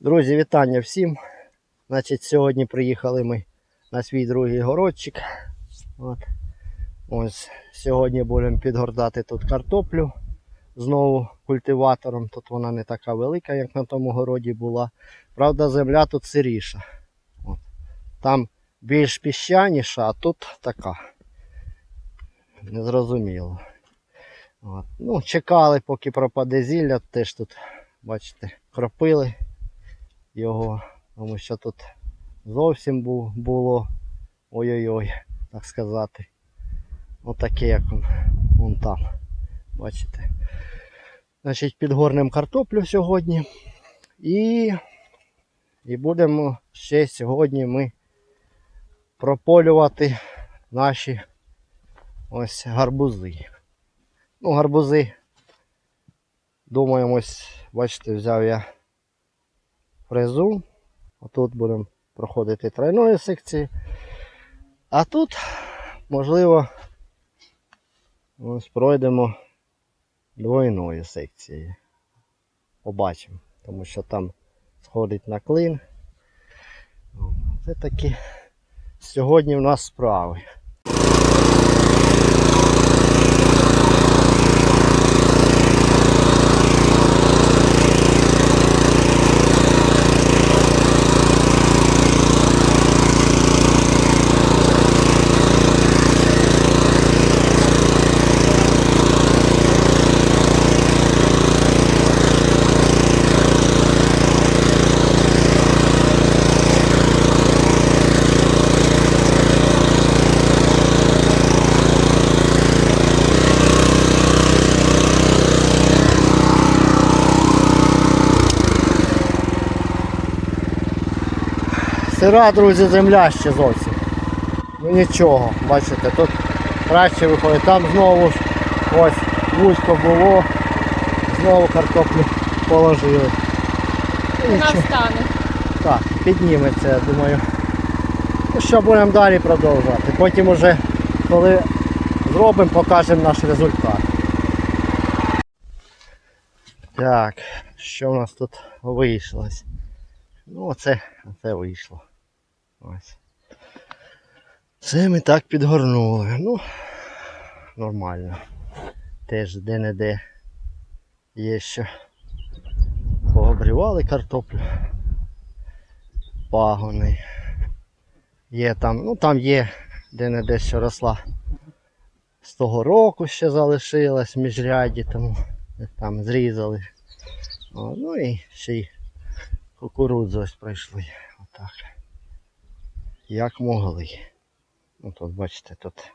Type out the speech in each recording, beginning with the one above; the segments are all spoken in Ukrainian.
Друзі, вітання всім. Значить, сьогодні приїхали ми на свій другий городчик. От. Ось сьогодні будемо підгортати тут картоплю знову культиватором. Тут вона не така велика, як на тому городі була. Правда, земля тут сиріша. От. Там більш піщаніша, а тут така. Незрозуміло. От. Ну, чекали, поки пропаде зілля, теж тут, бачите, кропили його, тому що тут зовсім було ой-ой-ой, так сказати. Отаке, як он, вон там. Бачите. Значить, підгорнемо картоплю сьогодні. І, і будемо ще сьогодні ми прополювати наші ось гарбузи. Ну, гарбузи. Думаємо, ось, бачите, взяв я фрезу. Отут будемо проходити тройної секції. А тут, можливо, ось пройдемо двойної секції. Побачимо. Тому що там сходить на клин. Це такі сьогодні в нас справи. Сира, друзі, земля ще зовсім. Ну нічого, бачите, тут краще виходить. Там знову ж ось вузько було, знову картоплю положили. Ну, Вона встане. Так, підніметься, я думаю. Ну що, будемо далі продовжувати. Потім уже, коли зробимо, покажемо наш результат. Так, що в нас тут вийшло? Ну, оце, оце вийшло. Ось. Це ми так підгорнули. Ну, нормально. Теж де-не-де є що. Пообрівали картоплю пагони. Є там, ну там є де-не-де що росла. З того року ще залишилась міжряді, тому там зрізали. О, ну і ще й кукурудзу ось пройшли. Отак. Як могли. Ну тут бачите, тут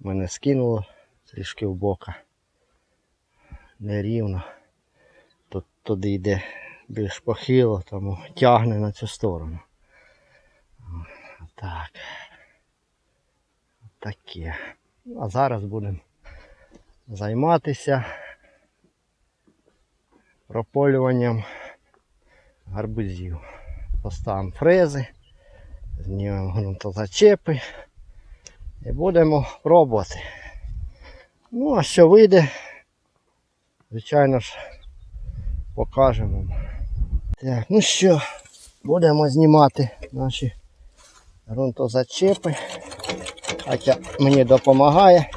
мене скинуло трішки в бока. Нерівно. Тут туди йде більш похило, тому тягне на цю сторону. Так. Таке. А зараз будемо займатися прополюванням гарбузів. Поставимо фрези, знімемо ґрунтозачепи і будемо пробувати. Ну, а що вийде, звичайно ж, покажемо. Так, ну що, будемо знімати наші ґрунтозачепи. Хоча мені допомагає.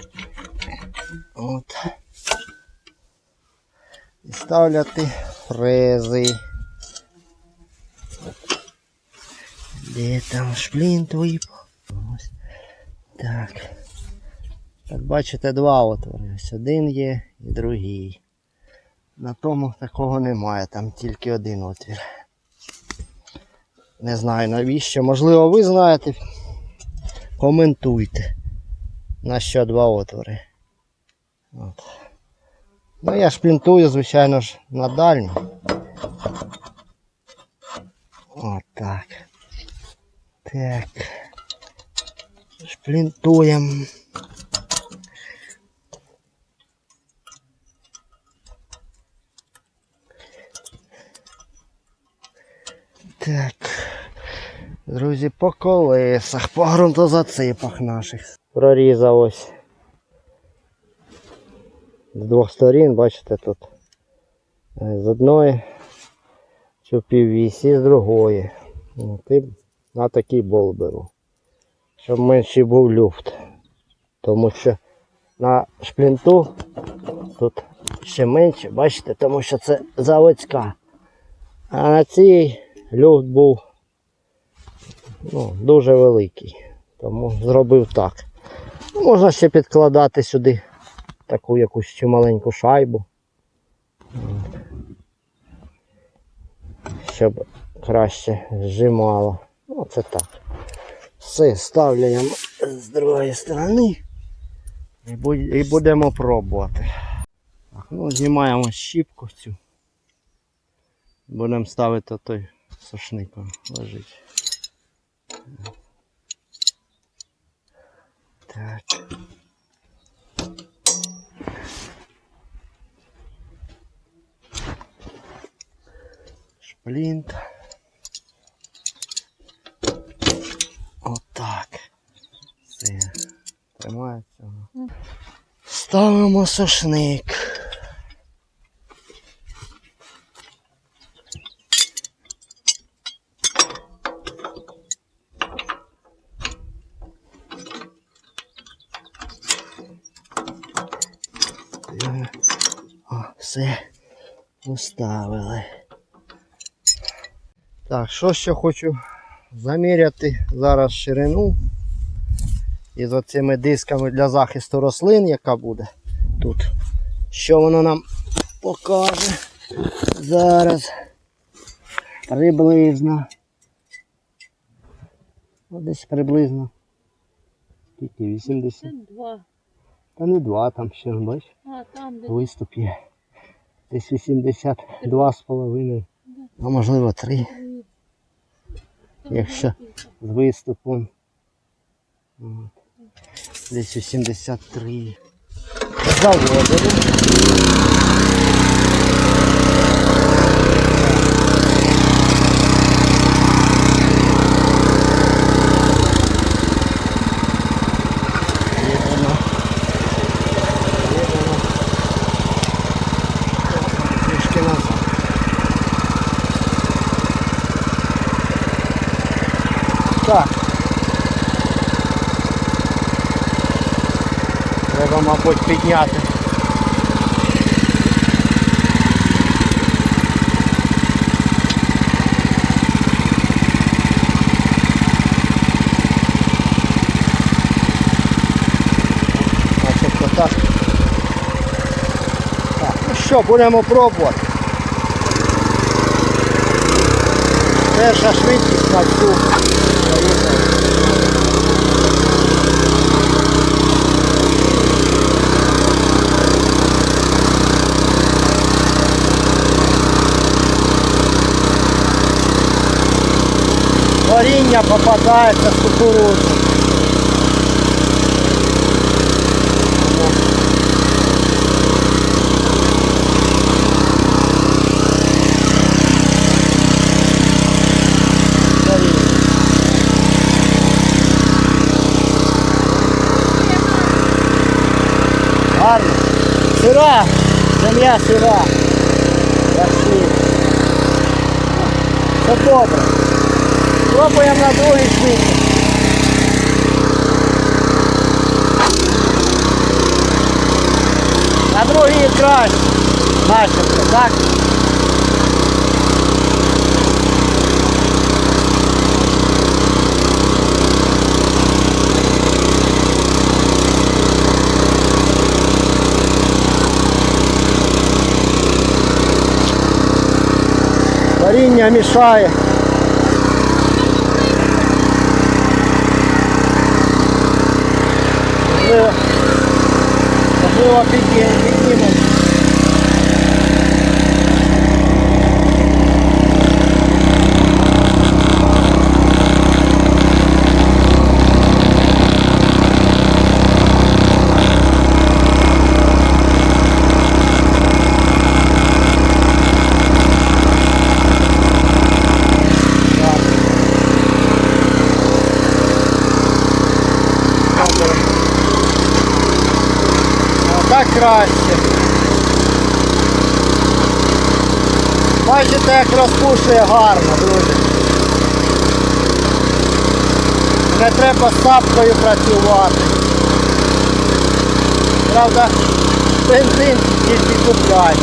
От. І ставляти фрези. Де там шплінт випав? Ось. Так. Так, бачите, два отвори. Ось один є і другий. На тому такого немає, там тільки один отвір. Не знаю навіщо. Можливо, ви знаєте. Коментуйте. На що два отвори. От. Ну я шплінтую, звичайно ж, на дальню. От так. Так. Шплінтуємо. Так. Друзі, по колесах, по ґрунтозацепах наших. Прорізав ось. З двох сторін, бачите, тут е, з одної цю піввісі з другої. Ти на такий бол беру. Щоб менший був люфт. Тому що на шплінту тут ще менше, бачите, тому що це заводська. А на цій люфт був ну, дуже великий. Тому зробив так. Можна ще підкладати сюди таку якусь чи маленьку шайбу. Щоб краще зжимало. Ну, це так. Все, ставляємо з другої сторони. І, будемо пробувати. Так, ну, знімаємо щіпку цю. Будемо ставити той сушник лежить. Так. Шплінт. Отак. Все. Тримається. воно. Ставимо сушник. О, все. Поставили. Так, що ще хочу заміряти зараз ширину. І за цими дисками для захисту рослин, яка буде тут. Що воно нам покаже зараз. Приблизно. Ну, десь приблизно. Скільки? 80. Це два. Та не два, там ще, бач, А там виступ є. Десь 82 з половиною. А можливо 3 три. Якщо з виступом. От. Десь 83. Заводили. Їдемо. Їдемо. Трішки назад. Так. Треба, підняти. Так. Ну що, будемо пробувати. Перша швидкість на всю. Поїхали. Коріння попадається з кукурудзи. Гарно. Сира. Земля сира. Пошли. Все добре. Пробуємо на другий швидкість. На другий краще. Начебто, так? Варіння мішає. Можливо, можливо підє- піднімемо. Так. Добре. А так краще. Бачите, як розпушує гарно, друзі. Не треба сапкою працювати. Правда, бензин тільки купляють.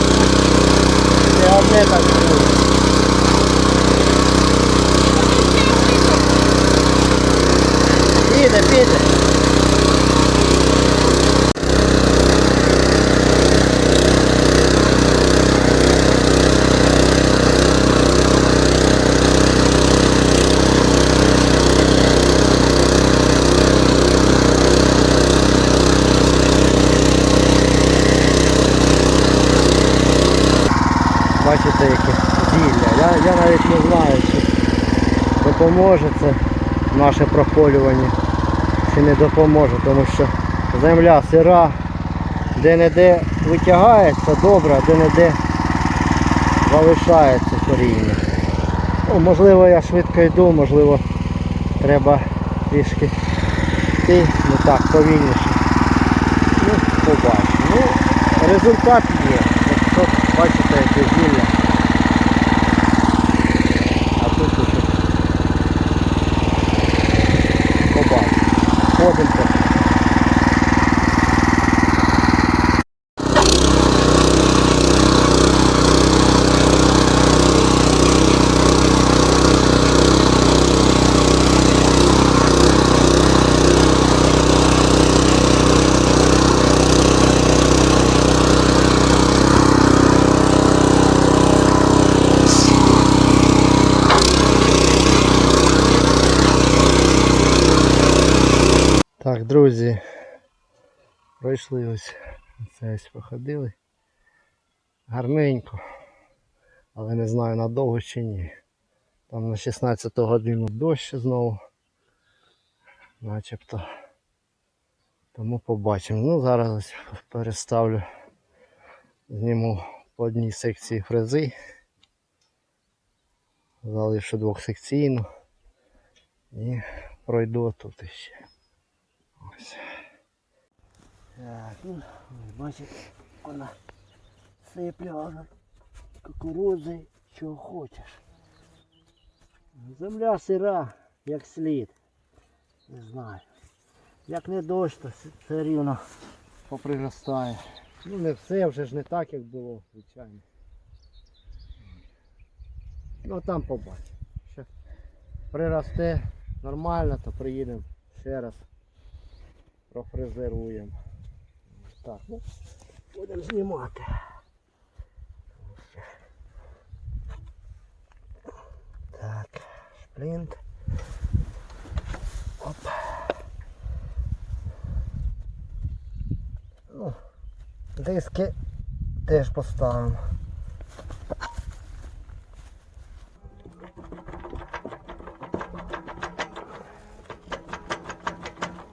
Не одне так друге. Піде, піде. Бачите, яке зілля. Я, я навіть не знаю, чи допоможе це наше прополювання, чи не допоможе, тому що земля сира, де-не-де витягається добре, а де-не-де залишається коріння. Ну, можливо я швидко йду, можливо треба трішки йти, не так повільніше. Ну, побачимо. Ну, результат є. Якщо бачите, яке зілля. А тут уже побачимо. Ходимо трохи. Так, друзі, пройшли ось це ось походили. Гарненько. Але не знаю надовго чи ні. Там на 16 годину дощ знову. Начебто. Тому побачимо. Ну зараз ось переставлю. Зніму по одній секції фрези. Залишу двохсекційну. І пройду тут іще. Ось. Так, ну, ви бачите, вона вона кукурудзи, чого хочеш. Земля сира, як слід. Не знаю. Як не дощ, то все рівно поприростає. Ну не все, вже ж не так, як було, звичайно. Ну там побачимо. Ще приросте нормально, то приїдемо ще раз профрезеруємо. Так, ну, будемо знімати. Так, шплінт. Оп. Ну, диски теж поставимо.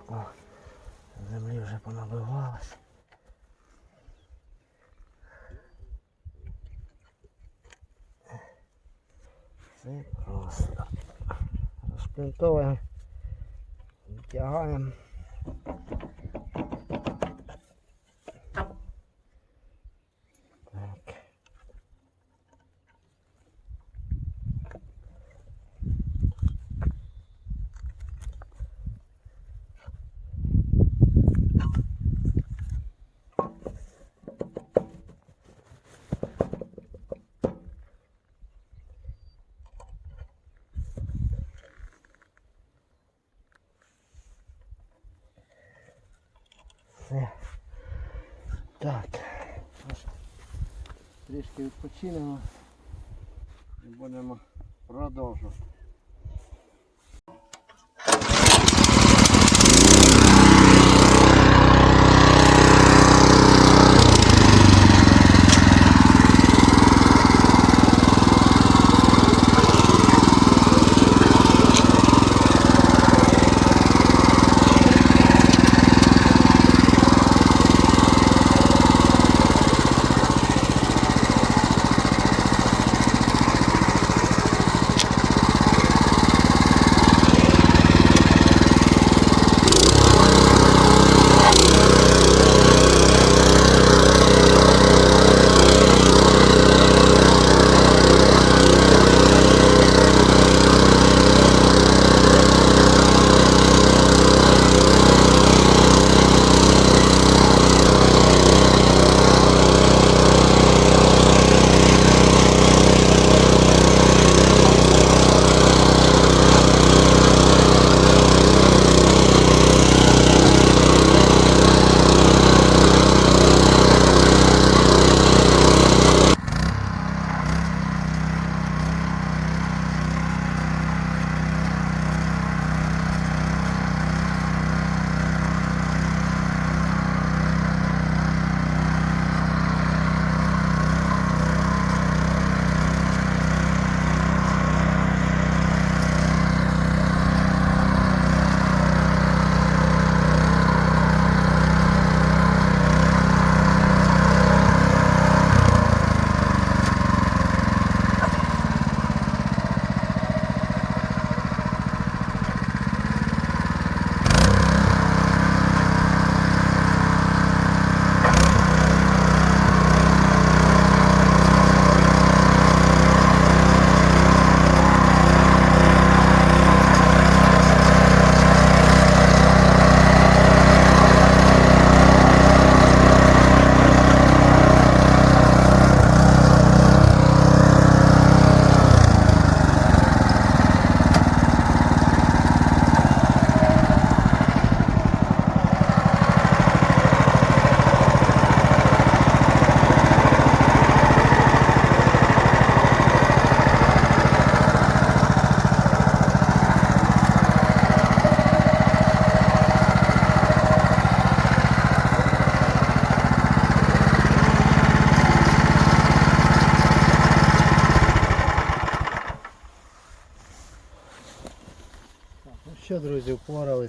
О, землі вже понабивалось. Все просто. Так. Все. Так. Трошки- Трішки відпочинемо і будемо продовжувати.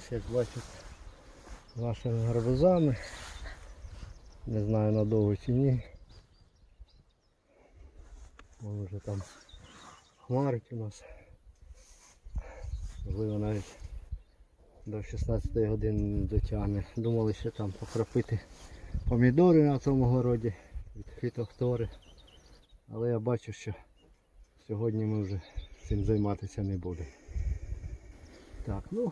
Впорались, як бачите, нашими гарбузами. Не знаю надовго чи ні. Вон вже там хмарить у нас. Можливо навіть до 16 годин дотягне. Думали ще там покропити помідори на цьому городі від фітофтори. Але я бачу, що сьогодні ми вже цим займатися не будемо. Так, ну,